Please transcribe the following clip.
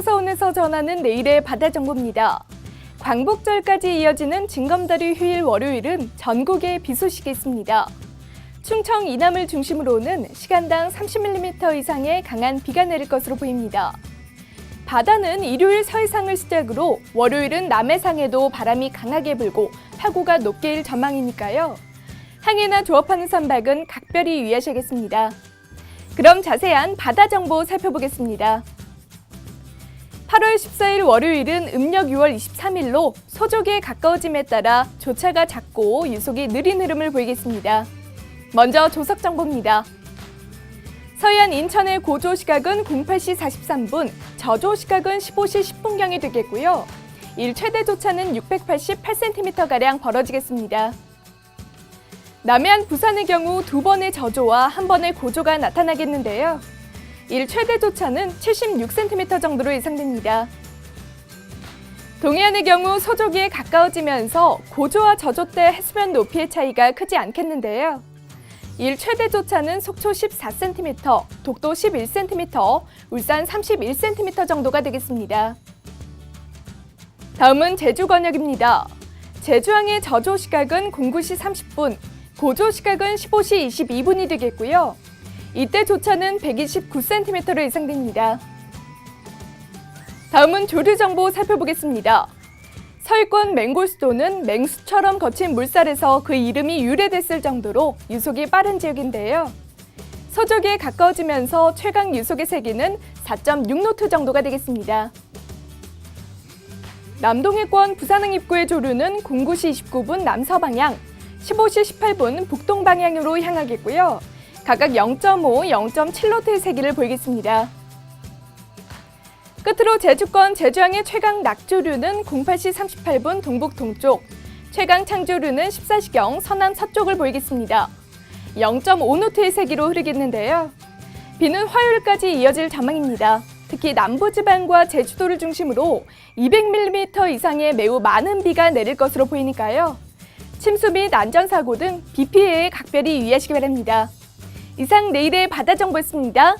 부산에서 전하는 내일의 바다 정보입니다. 광복절까지 이어지는 징검다리 휴일 월요일은 전국에 비 소식이 있습니다. 충청 이남을 중심으로는 시간당 30mm 이상의 강한 비가 내릴 것으로 보입니다. 바다는 일요일 서해상을 시작으로 월요일은 남해상에도 바람이 강하게 불고 파고가 높게 일 전망이니까요. 항해나 조업하는 선박은 각별히 유의하셔야겠습니다. 그럼 자세한 바다 정보 살펴보겠습니다. 8월 14일 월요일은 음력 6월 23일로 서쪽에 가까워짐에 따라 조차가 작고 유속이 느린 흐름을 보이겠습니다. 먼저 조석 정보입니다. 서해안 인천의 고조 시각은 08시 43분, 저조 시각은 15시 10분경이 되겠고요. 일 최대 조차는 688cm가량 벌어지겠습니다. 남해안 부산의 경우 두 번의 저조와 한 번의 고조가 나타나겠는데요. 일 최대 조차는 76cm 정도로 예상됩니다. 동해안의 경우 서조기에 가까워지면서 고조와 저조 때 해수면 높이의 차이가 크지 않겠는데요. 일 최대 조차는 속초 14cm, 독도 11cm, 울산 31cm 정도가 되겠습니다. 다음은 제주 권역입니다. 제주항의 저조 시각은 09시 30분, 고조 시각은 15시 22분이 되겠고요. 이때 조차는 129cm로 예상됩니다. 다음은 조류 정보 살펴보겠습니다. 서해권 맹골수도는 맹수처럼 거친 물살에서 그 이름이 유래됐을 정도로 유속이 빠른 지역인데요. 서쪽에 가까워지면서 최강 유속의 세기는 4.6노트 정도가 되겠습니다. 남동해권 부산항 입구의 조류는 09시 29분 남서방향, 15시 18분 북동방향으로 향하겠고요. 각각 0.5, 0.7노트의 세기를 보이겠습니다. 끝으로 제주권 제주항의 최강 낙조류는 08시 38분 동북 동쪽, 최강 창조류는 14시경 서남 서쪽을 보이겠습니다. 0.5노트의 세기로 흐르겠는데요. 비는 화요일까지 이어질 전망입니다. 특히 남부지방과 제주도를 중심으로 200mm 이상의 매우 많은 비가 내릴 것으로 보이니까요. 침수 및 안전사고 등 비 피해에 각별히 유의하시기 바랍니다. 이상 내일의 바다 정보였습니다.